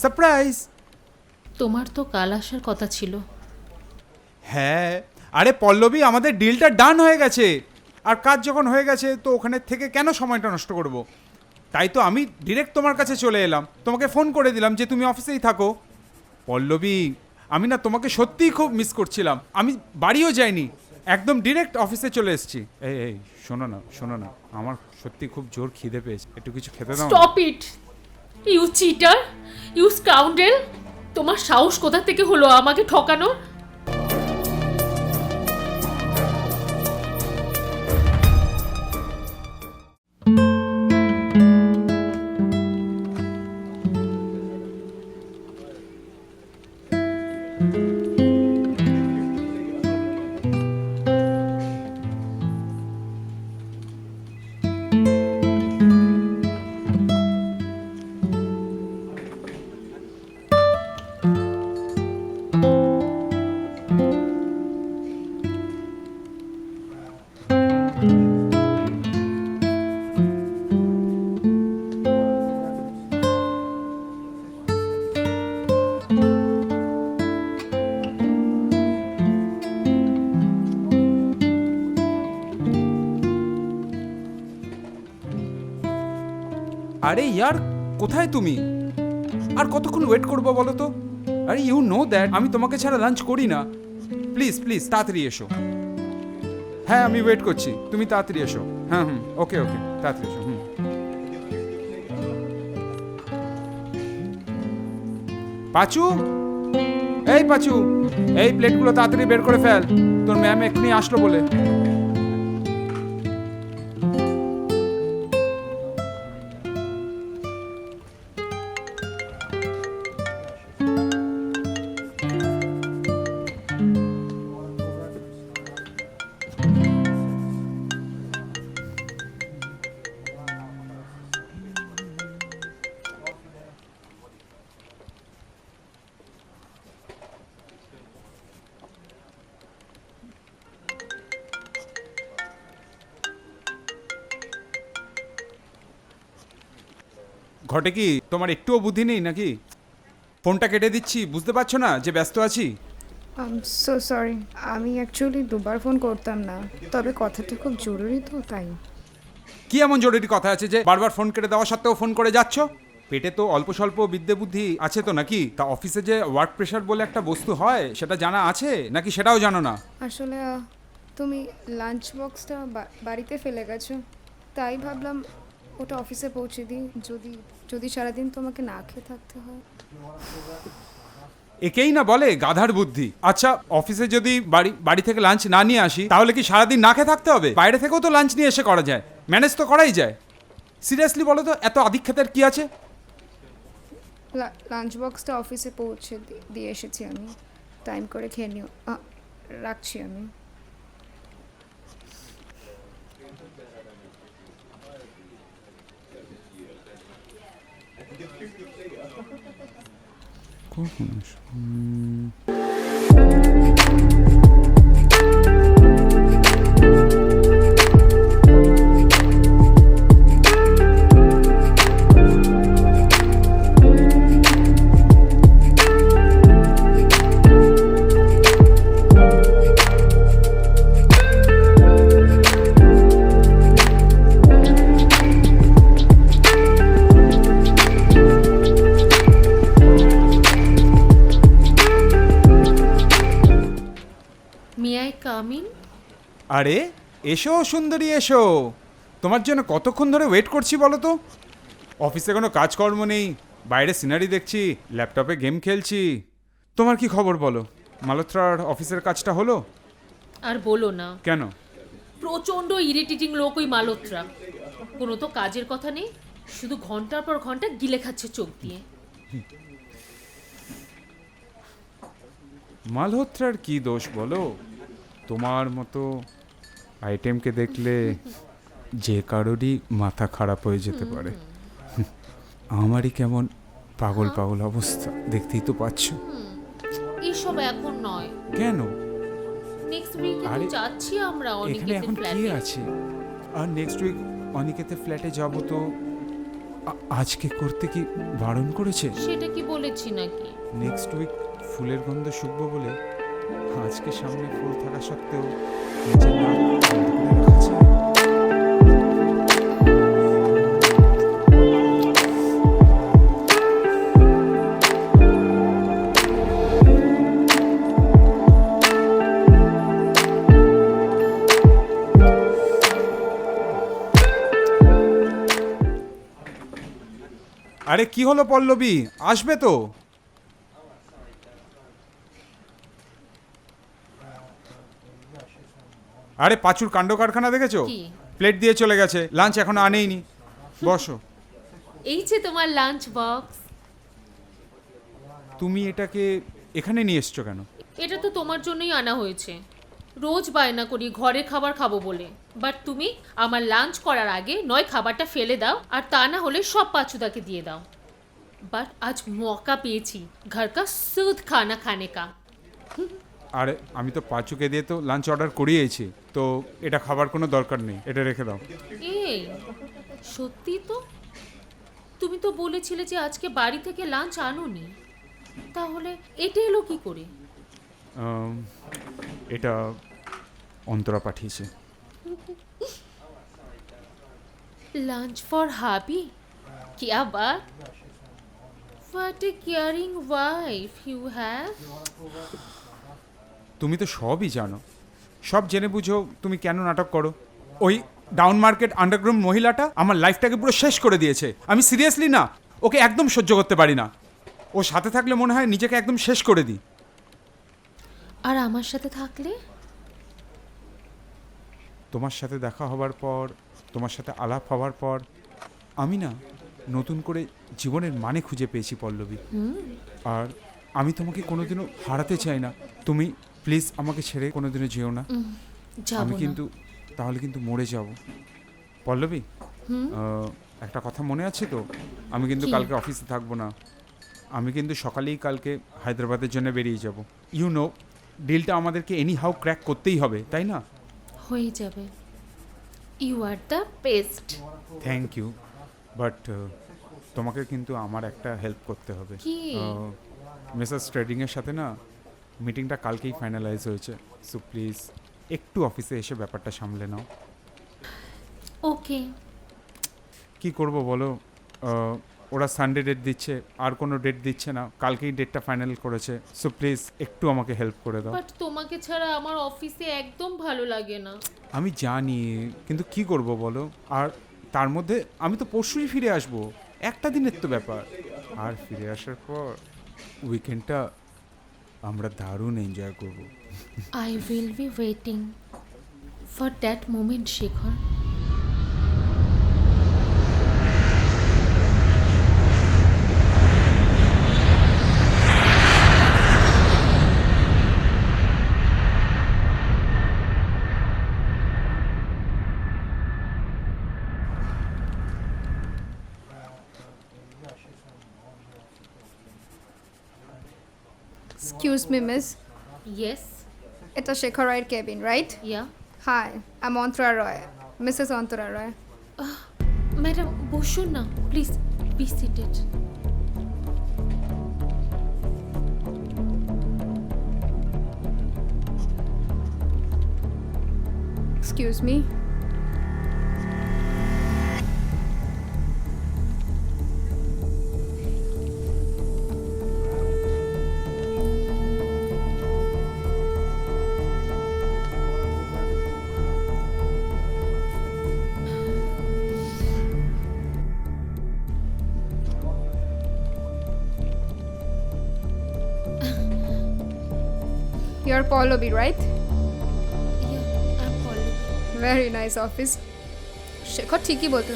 Surprise তোমার তো কাল আসার কথা ছিল। হ্যাঁ আরে পল্লবী আমাদের ডিলটা ডান হয়ে গেছে। আর কাজ যখন হয়ে গেছে তো ওখানে থেকে কেন সময়টা নষ্ট করব? তাই তো আমি ডিরেক্ট তোমার কাছে চলে এলাম। তোমাকে ফোন করে দিলাম যে তুমি অফিসেই থাকো। পল্লবী আমি না তোমাকে সত্যিই খুব মিস করছিলাম। আমি বাড়িও যাইনি। একদম ডিরেক্ট অফিসে চলে এসেছি। এই এই শোনো না শোনো না। আমার সত্যি খুব জোর খিদে পেয়েছে। একটু কিছু খেতে দাও stop it you cheater you scoundrel তোমার সাহস কোথা থেকে হলো আমাকে ঠকানোর? আরে ইয়ার, কোথায় তুমি? আর কতক্ষণ ওয়েট করব বলো তো? আরে ইউ নো দ্যাট আমি তোমাকে ছাড়া লাঞ্চ করি না। প্লিজ প্লিজ তাড়াতাড়ি এসো। হ্যাঁ আমি ওয়েট করছি। তুমি তাড়াতাড়ি এসো। হ্যাঁ হুম ওকে ওকে তাড়াতাড়ি এসো, হুম। পাচু? এই পাচু, এই প্লেটগুলো তাড়াতাড়ি বের করে ফেল। তোর ম্যাম এক্ষুনি আসলো বলে। ঘটে কি? তোমার একটুও বুদ্ধি নেই নাকি? ফোনটা কেটে দিচ্ছি বুঝতে পারছ না যে ব্যস্ত আছি? আম সো সরি আমি অ্যাকচুয়ালি দুবার ফোন করতাম না তবে কথাটা খুব জরুরি তো তাই। কি এমন জরুরি কথা আছে যে বারবার ফোন কেটে দেওয়া সত্ত্বেও ফোন করে যাচ্ছ? পেটে তো অল্প স্বল্প বিদ্যে বুদ্ধি আছে তো নাকি? তা অফিসে যে ওয়ার্ক প্রেশার বলে একটা বস্তু হয় সেটা জানা আছে? নাকি সেটাও জানো না? আসলে আহ, তুমি লাঞ্চ বক্সটা বাড়িতে ফেলে গেছো তাই ভাবলাম ওটা অফিসে পৌঁছে দিই যদি যদি সারাদিন তোমাকে না খেয়ে থাকতে হয়। একেই না বলে গাধার বুদ্ধি। আচ্ছা অফিসে যদি বাড়ি বাড়ি থেকে লাঞ্চ না নিয়ে আসি তাহলে কি সারাদিন না খেয়ে থাকতে হবে? বাইরে থেকেও তো লাঞ্চ নিয়ে এসে করা যায়। ম্যানেজ তো করাই যায়। সিরিয়াসলি বলো তো এত আধিক্ষেতের কি আছে? লাঞ্চ বক্সটা অফিসে পৌঁছে দিয়ে এসেছি আমি। টাইম করে খেয়ে নিও। রাখছি আমি। Korkmamış. Hmm. কামিন আরে এসো সুন্দরী এসো। তোমার জন্য কতক্ষণ ধরে ওয়েট করছি বলো তো? অফিসে কোনো কাজকর্ম নেই বাইরে সিনারি দেখছি ল্যাপটপে গেম খেলছি। তোমার কি খবর বলো? মালত্রার অফিসের কাজটা হলো? আর বলো না। কেন? প্রচণ্ড ইরিটেটিং লোক ওই মালত্রা কোনো তো কাজের কথা নেই শুধু ঘণ্টার পর ঘণ্টা গিলে খাচ্ছে চোখ দিয়ে। মালহোত্রার কি দোষ বলো? তোমার মতো আইটেমকে দেখলে যে কারোরই মাথা খারাপ হয়ে যেতে পারে। আমারই কেমন পাগল পাগল অবস্থা দেখতেই তো পাচ্ছ। এইসব এখন নয়। কেন? নেক্সট উইকে আরে, যাচ্ছি আমরা এখানে এখন কি আছে? আর নেক্সট উইক অনিকেতে ফ্ল্যাটে যাব তো আজকে করতে কি বারণ করেছে? সেটা কি বলেছি নাকি? নেক্সট উইক ফুলের গন্ধ শুকবো বলে আজকে সামনে ফুল থাকা সত্ত্বেও আরে কি হলো পল্লবী? আসবে তো। আরে পাঁচুর কাণ্ড কারখানা দেখেছ? কি? প্লেট দিয়ে চলে গেছে লাঞ্চ এখনও আনেইনি। বসো। এই যে তোমার লাঞ্চ বক্স তুমি এটাকে এখানে নিয়ে এসছো কেন? এটা তো তোমার জন্যই আনা হয়েছে। রোজ বায়না করি ঘরে খাবার খাব বলে। বাট তুমি আমার লাঞ্চ করার আগে নয় খাবারটা ফেলে দাও আর তা না হলে সব পাচুদাকে দিয়ে দাও। বাট আজ মকা পেয়েছি ঘর কা সুদ খানা খানে কা আর আমি তো পাঁচুকে দিয়ে তো লাঞ্চ অর্ডার করিয়েছি তো এটা খাবার কোনো দরকার নেই এটা রেখে দাও। সত্যি তো? তুমি তো বলেছিলে যে আজকে বাড়ি থেকে লাঞ্চ আনোনি। তাহলে এটা এলো কি করে? এটা অন্তরা পাঠিয়েছে। Lunch for hubby? কি আবার? What a caring wife you have তুমি তো সবই জানো। সব জেনে বুঝো তুমি কেন নাটক করো। ওই ডাউন মার্কেট আন্ডারগ্রাউন্ড মহিলাটা আমার লাইফটাকে পুরো শেষ করে দিয়েছে। আমি সিরিয়াসলি না ওকে একদম সহ্য করতে পারি না। ও সাথে থাকলে মনে হয় নিজেকে একদম শেষ করে দিই। আর আমার সাথে থাকলে? তোমার সাথে দেখা হবার পর তোমার সাথে আলাপ হওয়ার পর আমি না নতুন করে জীবনের মানে খুঁজে পেয়েছি পল্লবী। আর আমি তোমাকে কোনোদিনও হারাতে চাই না। তুমি প্লিজ আমাকে ছেড়ে কোনোদিনও যেও না। আমি কিন্তু তাহলে কিন্তু মরে যাব। পল্লবী একটা কথা মনে আছে তো? আমি কিন্তু কালকে অফিসে থাকব না। আমি কিন্তু সকালেই কালকে হায়দ্রাবাদের জন্য বেরিয়ে যাব। ইউ নো ডিলটা আমাদেরকে এনি হাউ ক্র্যাক করতেই হবে তাই না? হয়ে যাবে। You are the best thank you but তোমাকে কিন্তু আমার একটা হেল্প করতে হবে। কি? মেসার্স ট্রেডিংয়ের সাথে না মিটিংটা কালকেই ফাইনালাইজ হয়েছে। সো প্লিজ একটু অফিসে এসে ব্যাপারটা সামলে নাও। ওকে কি করব বলো? ওরা সানডে ডেট দিচ্ছে আর কোনো ডেট দিচ্ছে না। কালকেই ডেটটা ফাইনাল করেছে। সো প্লিজ একটু আমাকে হেল্প করে দাও। বাট তোমাকে ছাড়া আমার অফিসে একদম ভালো লাগে না। আমি জানি কিন্তু কি করব বলো? আর তার মধ্যে আমি তো পরশুই ফিরে আসব। একটা দিনের তো ব্যাপার। আর ফিরে আসার পর উইকেন্ডটা আমরা দারুণ এনজয় করব। I will be waiting for that moment Shekhar excuse me miss yes এটা শেখর রায়ের cabin right yeah hi I'm Antara Roy Mrs Antara Roy madam বসুন না please be seated excuse me Pallavi, right? Very nice office Shekhar ঠিকই বলতো।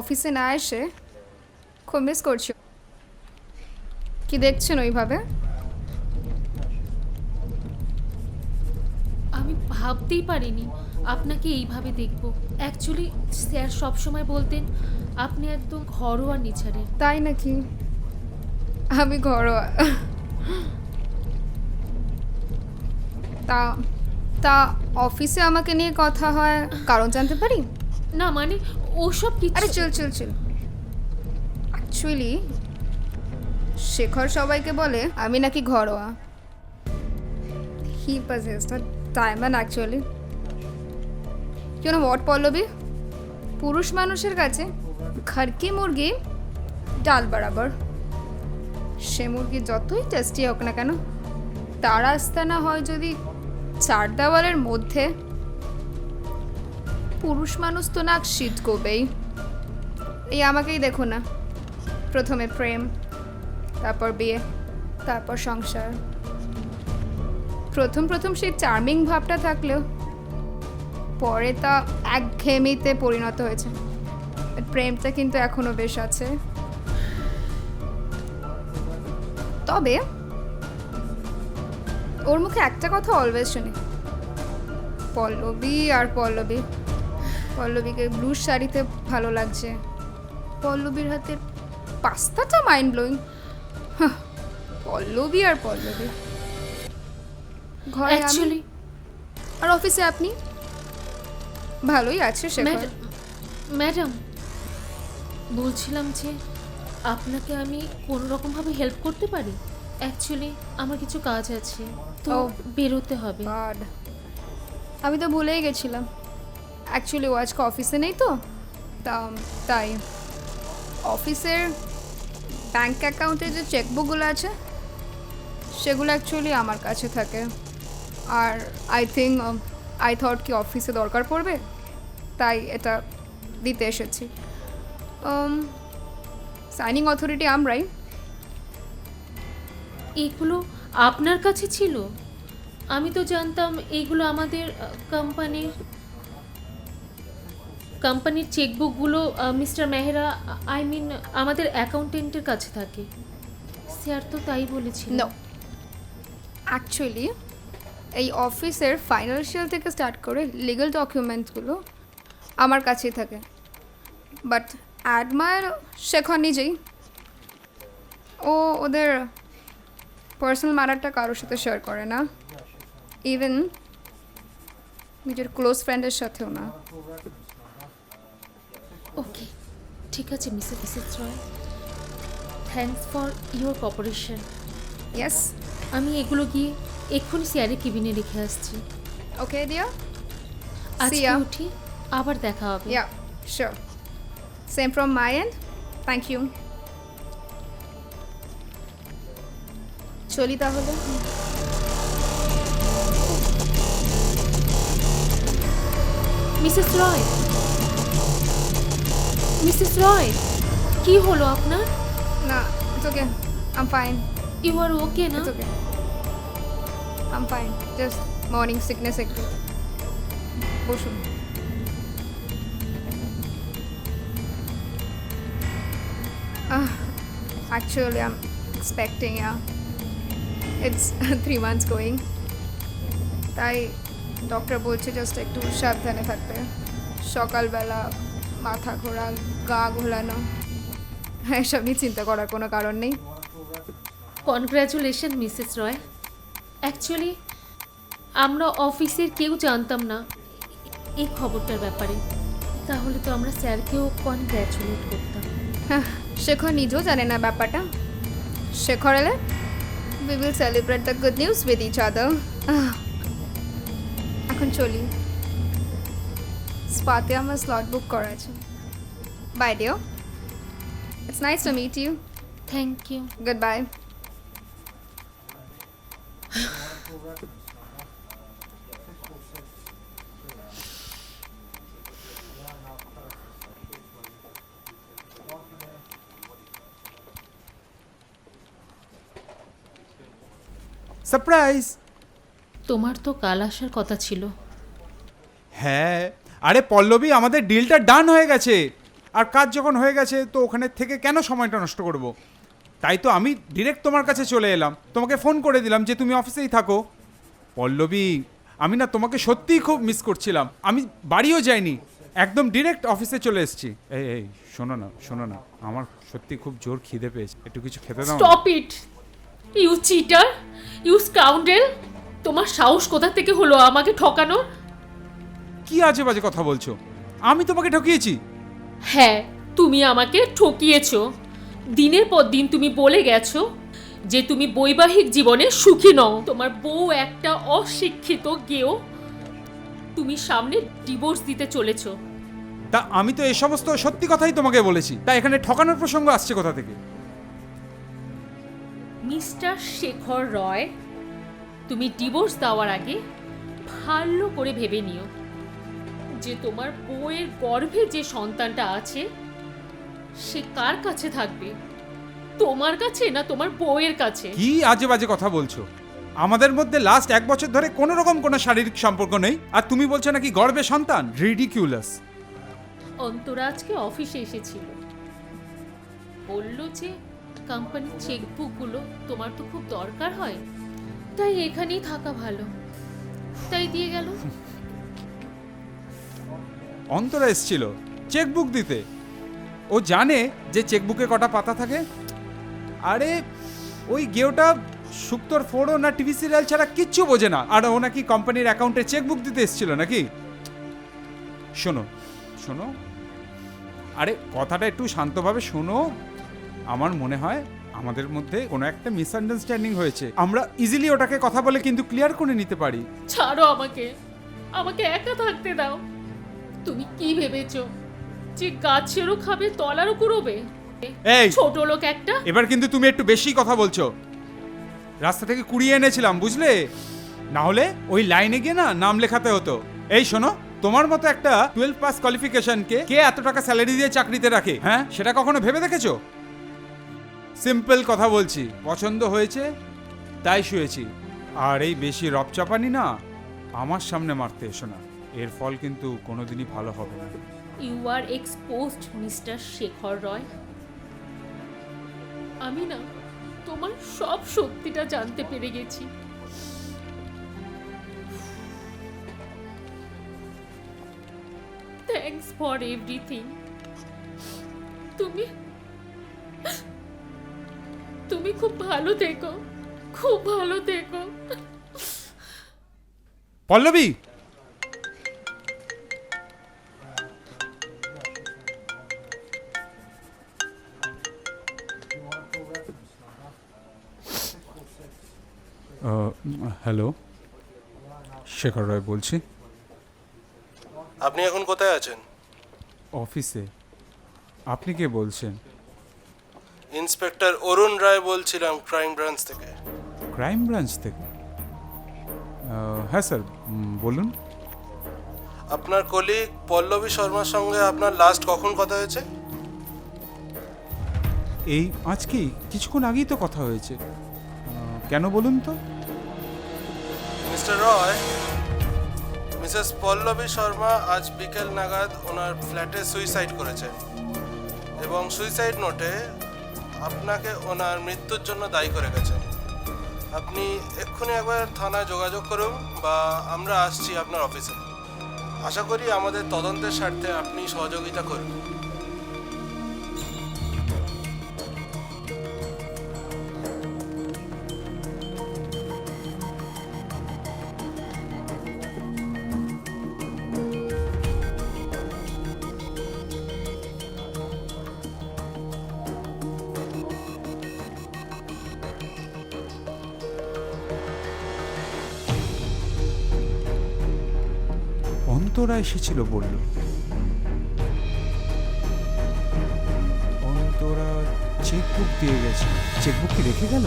অফিসে না এসে খুব মিস করছি। কি দেখছেন ওইভাবে? আমি ভাবতেই পারিনি আপনাকে এইভাবে দেখব। অ্যাকচুয়ালি স্যার সবসময় বলতেন আপনি একদম ঘরোয়া নিছাড়ের তাই নাকি? আমি ঘরোয়া। তা তা অফিসে আমাকে নিয়ে কথা হয় কারণ জানতে পারি? না মানে ওসব আরে কিছু চল চল চল। অ্যাকচুয়ালি শেখর সবাইকে বলে আমি নাকি ঘরোয়া। He possess the diamond actually কেন হোয়াট পল্লবী? পুরুষ মানুষের কাছে খারকি মুরগি ডাল বরাবর। সে মুরগি যতই টেস্টি হোক না কেন তার আস্তানা হয় যদি চার দেওয়ালের মধ্যে পুরুষ মানুষ তো নাক শীত করবেই। এই আমাকেই দেখো না। প্রথমে প্রেম, তারপর বিয়ে, তারপর সংসার। প্রথম প্রথম সেই চার্মিং ভাবটা থাকলেও পরে তা একঘেয়েমিতে পরিণত হয়েছে। প্রেমটা কিন্তু এখনও বেশ আছে। তবে ওর মুখে একটা কথা অলওয়েজ শুনি। পল্লবী আর পল্লবী। পল্লবীকে ব্লু শাড়িতে ভালো লাগছে। পল্লবীর হাতের পাস্তাটা মাইন্ড ব্লোয়িং পল্লবী আর পল্লবী। ঘরে অ্যাকচুয়ালি আর অফিসে আপনি? ভালোই আছে শেখর ম্যাডাম বলছিলাম যে আপনাকে আমি কোনো রকমভাবে হেল্প করতে পারি? অ্যাকচুয়ালি আমার কিছু কাজ আছে। তো বেরোতে হবে। গড আমি তো ভুলেই গেছিলাম। অ্যাকচুয়ালি ও আজকে অফিসে নেই তো তা তাই। অফিসের ব্যাংক অ্যাকাউন্টে যে চেকবুকগুলো আছে সেগুলো অ্যাকচুয়ালি আমার কাছে থাকে। আর আই থিঙ্ক আই থট কি অফিসে দরকার পড়বে? তাই এটা দিতে এসেছি। সাইনিং অথরিটি আমরাই এগুলো আপনার কাছে ছিল? আমি তো জানতাম এইগুলো আমাদের কোম্পানির কোম্পানির চেকবুকগুলো মিস্টার মেহরা আই মিন আমাদের অ্যাকাউন্টেন্টের কাছে থাকে। স্যার তো তাই বলেছিল অ্যাকচুয়ালি এই অফিসের ফাইন্যান্সিয়াল থেকে স্টার্ট করে লিগাল ডকুমেন্টসগুলো আমার কাছেই থাকে। বাট অ্যাডমায়ার শেখর নিজেই। ও ওদের পার্সোনাল ম্যাটারটা কারোর সাথে শেয়ার করে না। ইভেন নিজের ক্লোজ ফ্রেন্ডের সাথেও না। ওকে ঠিক আছে missus missus Roy thanks for your cooperation yes আমি এগুলো গিয়ে এক্ষুনি স্যারের কেবিনে রেখে আসছি। ওকে দিয়া আজকে. উঠি আবার দেখা হবে। Yeah sure. Same from my end. Thank you. চলি তাহলে। মিসেস রয়। মিসেস রয় কি হলো আপনার? না it's okay I'm fine you are okay না? Okay I'm fine just morning sickness একটু। বসুন। Actually I'm expecting yeah it's three months going তাই ডক্টর বলছে জাস্ট একটু সাবধানে থাকতে সকালবেলা মাথা ঘোরা গা ঘোলানো এসব নিয়ে চিন্তা করার কোনো কারণ নেই। কনগ্রাচুলেশন মিসেস রয় অ্যাকচুয়ালি আমরা অফিসের কেউ জানতাম না এই খবরটার ব্যাপারে। তাহলে তো আমরা স্যারকেও কনগ্র্যাচুলেট করতাম। হ্যাঁ, শেখর নিজেও জানে না ব্যাপারটা। শেখর এলে we will celebrate the good news with each other এখন চলি। স্পাতে আমার স্লট বুক করা আছে। Bye deo it's nice to meet you thank you good bye surprise তোমার তো কাল আসার কথা ছিল। হ্যাঁ আরে পল্লবী আমাদের ডিলটা ডান হয়ে গেছে। আর কাজ যখন হয়ে গেছে তো ওখানে থেকে কেন সময়টা নষ্ট করব? তাই তো আমি ডিরেক্ট তোমার কাছে চলে এলাম। তোমাকে ফোন করে দিলাম যে তুমি অফিসেই থাকো। পল্লবী আমি না তোমাকে সত্যিই খুব মিস করছিলাম। আমি বাড়িও যাইনি একদম ডিরেক্ট অফিসে চলে এসেছি। এই এই শোনো না শোনো না আমার সত্যি খুব জোর খিদে পেয়েছে। একটু কিছু খেতে দাও stop it you cheater you scoundrel তোমার সাহস কোথা থেকে হলো আমাকে ঠকানো? কি আজে বাজে কথা বলছো? আমি তোমাকে ঠকিয়েছি। হ্যাঁ তুমি আমাকে ঠকিয়েছো। দিনের পর দিন তুমি বলে গেছো যে তুমি বৈবাহিক জীবনে সুখী নও। তোমার বউ একটা অশিক্ষিত গেও তুমি সামনে ডিভোর্স দিতে চলেছো। তা আমি তো এই সমস্ত সত্যি কথাই তোমাকে বলেছি। তা এখানে ঠকানোর প্রসঙ্গ আসছে কোথা থেকে? মিস্টার শেখর রয় তুমি ডিভোর্স দেওয়ার আগে ভালো করে ভেবে নিও যে তোমার বউয়ের গর্ভে যে সন্তানটা আছে সে কার কাছে থাকবে? তোমার কাছে না তোমার বউয়ের কাছে? কি আজে বাজে কথা বলছো? আমাদের মধ্যে লাস্ট এক বছর ধরে কোনো রকম কোনো শারীরিক সম্পর্ক নেই আর তুমি বলছো নাকি গর্বে সন্তান? রিডিকিউলাস অন্তরা আজকে অফিসে এসেছিল। বলল যে কোম্পানির চেকবুকগুলো তোমার তো খুব দরকার হয়। তাই এখানেই থাকা ভালো। তাই দিয়ে গেল। অন্তরা এসছিল চেকবুক দিতে। ও জানে যে চেকবুকে কটা পাতা থাকে। আরে, ওই গেওটা শুক্তর ফোড়ো না টিভি সিরিয়াল ছাড়া কিচ্ছু বোঝে না। আর ও নাকি কোম্পানির অ্যাকাউন্টে চেকবুক দিতে এসছিল নাকি? শোনো শোনো। আরে, কথাটা একটু শান্তভাবে শোনো। আমার মনে হয় আমাদের মধ্যে কোনো একটা মিসআন্ডারস্ট্যান্ডিং হয়েছে। আমরা ইজিলি ওটাকে কথা বলে কিন্তু ক্লিয়ার করে নিতে পারি। ছাড়ো আমাকে। আমাকে একা থাকতে দাও। তুমি কি ভেবেছো? যে গাছেরও খাবে তলারও কুড়োবে? এই! ছোট লোক একটা? এবার কিন্তু তুমি একটু বেশি কথা বলছো। রাস্তা থেকে কুড়িয়ে এনেছিলাম বুঝলে? না হলে ওই লাইনে গিয়ে না নাম লেখাতে হতো। এই শোনো তোমার মতো একটা টুয়েলভ পাস কোয়ালিফিকেশনকে কে এত টাকা স্যালারি দিয়ে চাকরিতে রাখে হ্যাঁ? সেটা কখনো ভেবে দেখেছ? সিম্পল কথা বলছি, পছন্দ হয়েছে, তাই শুয়েছি। আর এই বেশি রপচাপানি না, আমার সামনে মারতে এসো না। এর ফল কিন্তু কোনোদিনই ভালো হবে না। You are exposed mister Shekhar Roy আমি না, তোমার সব সত্যিটা জানতে পেরে গেছি। থ্যাঙ্কস ফর এভরিথিং তুমি খুব ভালো থেকো খুব ভালো থেকো। পল্লবী! হ্যালো শেখর রায় বলছি। আপনি এখন কোথায় আছেন? অফিসে। আপনি কে বলছেন? ইন্সপেক্টর অরুণ রায় বলছিলাম ক্রাইম ব্রাঞ্চ থেকে। ক্রাইম ব্রাঞ্চ থেকে? হ্যাঁ স্যার বলুন। আপনার কলিগ পল্লবী শর্মার সঙ্গে আপনার লাস্ট কখন কথা হয়েছে? এই আজকেই কিছুক্ষণ আগেই তো কথা হয়েছে। কেন বলুন তো? মিস্টার রয় মিসেস পল্লবী শর্মা আজ বিকেল নাগাদ ওনার ফ্ল্যাটে সুইসাইড করেছেন। এবং সুইসাইড নোটে আপনাকে ওনার মৃত্যুর জন্য দায়ী করে গেছেন আপনি এক্ষুনি একবার থানায় যোগাযোগ করুন বা আমরা আসছি আপনার অফিসে। আশা করি আমাদের তদন্তের স্বার্থে আপনি সহযোগিতা করুন। এসেছিল বলল অন্তরা চেকবুক দিয়ে গেছে। চেকবুক কি রেখে গেল?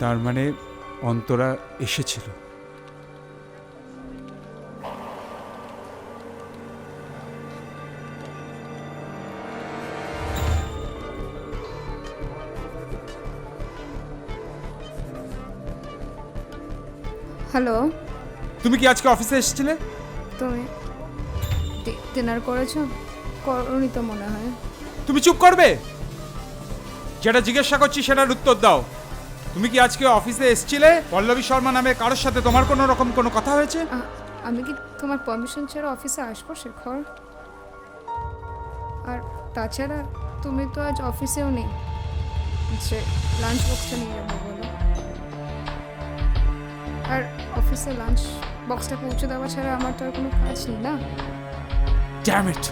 তার মানে অন্তরা এসেছিল। হ্যালো। তুমি কি আজকে অফিসে এসেছিলে? তুমি ডিনার করেছ? করনি তো মনে হয়। তুমি চুপ করবে? যেটা জিজ্ঞাসা করছি সেটার উত্তর দাও। তুমি কি আজকে অফিসে এসছিলে? পল্লবী শর্মা নামে কারোর সাথে তোমার কোনো রকম কোনো কথা হয়েছে? আ- আমি কি তোমার পারমিশন ছাড়া অফিসে আসব শেখর আর তাছাড়া তুমি তো আজ অফিসেও নেই। যে লাঞ্চ বক্সটা নিয়ে যাব বলো। আর অফিসে লাঞ্চ বক্সটা পৌঁছে দেওয়া ছাড়া আমার তো আর কোনো কাজ নেই না? Damn it